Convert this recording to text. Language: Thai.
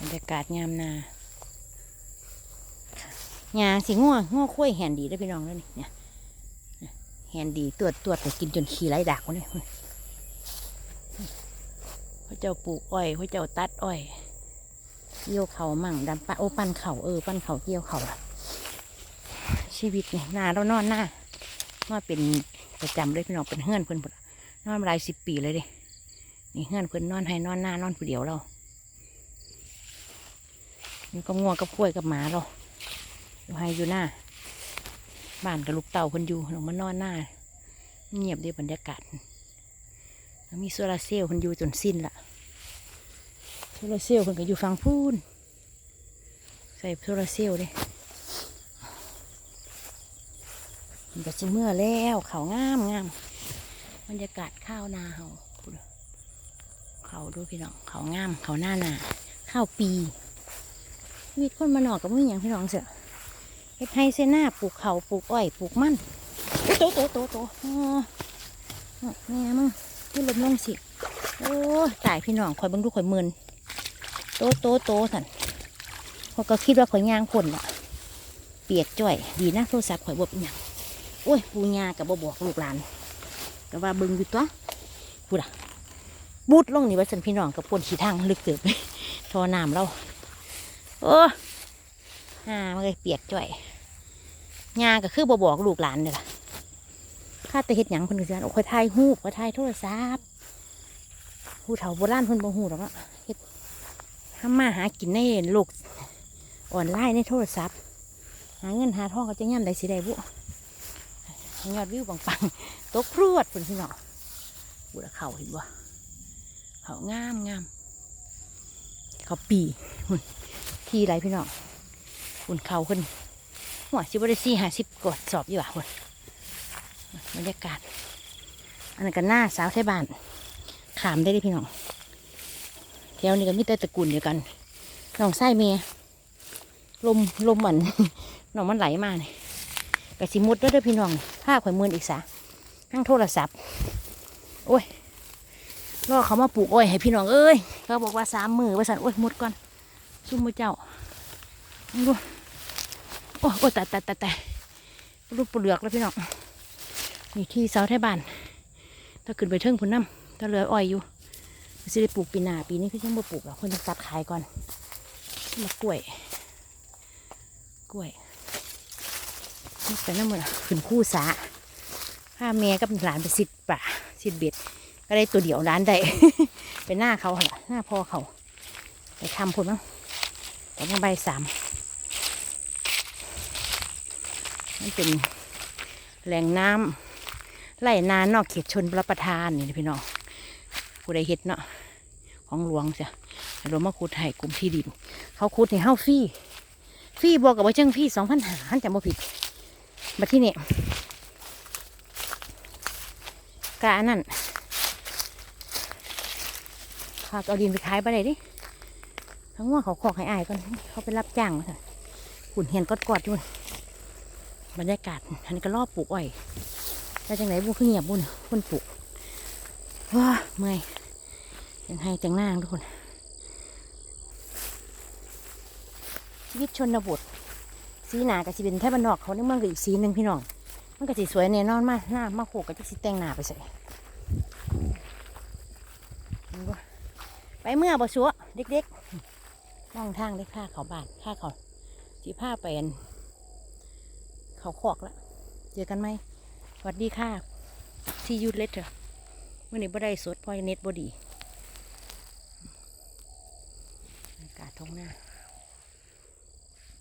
บรรยากาศยามนาหยาสิง่วง่วคุ้ยแหนดีได้พี่น้องแล้วนี่เนี่ยแหนดีตรวจตรวจไปกินจนขี้ไหลดักวะเนี่ยพระเจ้าปลูกอ้อยพระเจ้าตัดอ้อยเกี่ยวเขามั่งดำปะโอ้ปั้นเขาเออปั้นเขาเกี่ยวเขาล่ะชีวิตเนี่ยนาเรานอนหน้ามาเป็นประจำเลยพี่น้องเป็นเฮือนเพิ่นพุ่นนอนมาหลายสิบปีเลยเดินี่เฮือนเพิ่อนนอนให้นอนหน้านอนผู้เดียวเรา มันก็ง่วงกับกล้วยกับหมาเราอยู่ให้อยู่หน้า บ้านกับลูกเต่าคนอยู่ลงมานอนหน้า เงียบดีบรรยากาศแล้วมีโซลาร์เซลล์คนอยู่จนสิ้นละโซลาร์เซลล์คนก็อยู่ฟังพูนใส่โซลาร์เซลล์เลยมันก็จะเมื่อแล้วเขางามงามบรรยากาศข้าวนาเขาเขาดูพี่น้องเขางามเขาหน้าหนาข้าวปี มีคนมาหนอกกับมืออย่างพี่น้องเสียเฮ็ดให้เสนาปลูกเขาปลูกอ้อยปลูกมันโตโตโตโตอ๋อแม่มึงที่ลมลงสิโอ้ตายพี่น้องคอยบังดูคอยมืนโตโตโตสันเขาก็คิดว่าข่อยย่างคนละเปียกจ่อย ดีนะโทรศัพท์ข่อยบเป็นหยังโอ้ยปูยากับบบอกลูกหลานก็ว่าบิ่งอยู่ตัวพูดอะบูดลงนี่ว่าสันพี่น้องกับปนขี้ทางลึกเกิดไปทอน้ำเรา โอ้อ่ามันก็เปียกจ่อยงาก็คือบ่บอกลูกหลานเลยล่ะข้าแต่เฮ็ดหยังเพิ่นก็สิว่าโอ้ค่อยถ่ายรูปค่อยถ่ายโทรศัพท์ผู้เฒ่าโบราณเพิ่นบ่ฮู้หรอกเนาะเฮ็ดทำมาหากินในโลกออนไลน์ในโทรศัพท์ หาเงินหาทองก็จะย่ำได้สิได้บุยอดวิวปังๆตกพรวดเพิ่นพี่น้องบุระเข่าเห็นบ่เขางามงามเขาปี ทีไรพี่น้องคุณเขาขึ้นหัวสิบได้สี่ห้าสิบกดสอบอยู่อะคุณบรรยากาศ อันนั้นก็หน้าสาวไทยบ้าน ขามได้เลยพี่น้องแถวนี้ก็มีแต่ตระกูลเดียวกันน้องไส้เมียลมลมเหมือนน้องมันไหลมาเนี่ยกระสิมุดด้วยเด้อพี่น้องผ้าข่อยมือนอีกสาทั้งโทรศัพท์ โอ้ยรอเขามาปลูกอ้อยให้พี่น้องเอ้ยเขาบอกว่าสามมือว่าสันโอ้ยมุดก่อน ซุ่มมือเจ้าดูโอ้โอ้แต่แต่แต่แต่รูปเปลือกแล้วพี่น้องนี่ที่เสาไทยบ้าน ถ้าขึ้นไปเทิงพุ่นน้ำถ้าเหลืออ้อยอยู่สิได้ปลูกปีหน้าปีนี้คือยังบ่ปลูกหรอกคนจะตัดขายก่อนมากล้วย กล้วยนี่แต่น้ำมันขึ้นคู่สาพาแม่กับหลานไปสิดป่าสิดเบ็ดก็ได้ตัวเดียวร้านได้ เป็นหน้าเขาเหรอหน้าพ่อเขาไปทำพุ่นมั้ง แต่ยังใบสามมันเป็นแหล่งน้ำไหลนานนอกเขตชนประทานนี่พี่น้องผู้ใดเฮ็ดเนาะของหลวงจ้ะหลวงมาขุดให้กลุ่มที่ดิน เขาขุดให้เฮาฟรีฟรีบอกกับว่าจังฟรีสองพันหาจำบ่ผิดมาที่นี่กะนั่นฝากเอาดินไปขายไปเลยดิ ทั้งว่าเขาขอกให้อายก่อนเขาไปรับจ้างมาเถอะหุ่นเห็นกอดกอดๆอยู่บรรยากาศอันนี้ก็รอบปลูกอ้อยแล้วจังไหนบุขึ้นเงียบบุญคนปลูกว้าเมื่อยยังให้จังหน้าทุกคนชีวิตชนบทสีหนากับสีเป็นแทบบ้านนอกเขาในเมืองก็อีกสีหนึ่งพี่น้องมันก็สีสวยแน่นอนมากหน้ามาโขกกับที่สีแตงหนาไปใส่ไปเมื่อบ่ชัวเด็กๆ ล่องทางได้ค่าเขาบาทค่าเขาสีผ้าเปอันเขาขอกละเจอกันไหมสวัสดีค่ะที่ยูเลตเถอะมื่อนี้บ่ได้สดพอยเน็ตบ่ดี อากาศท้องหน้า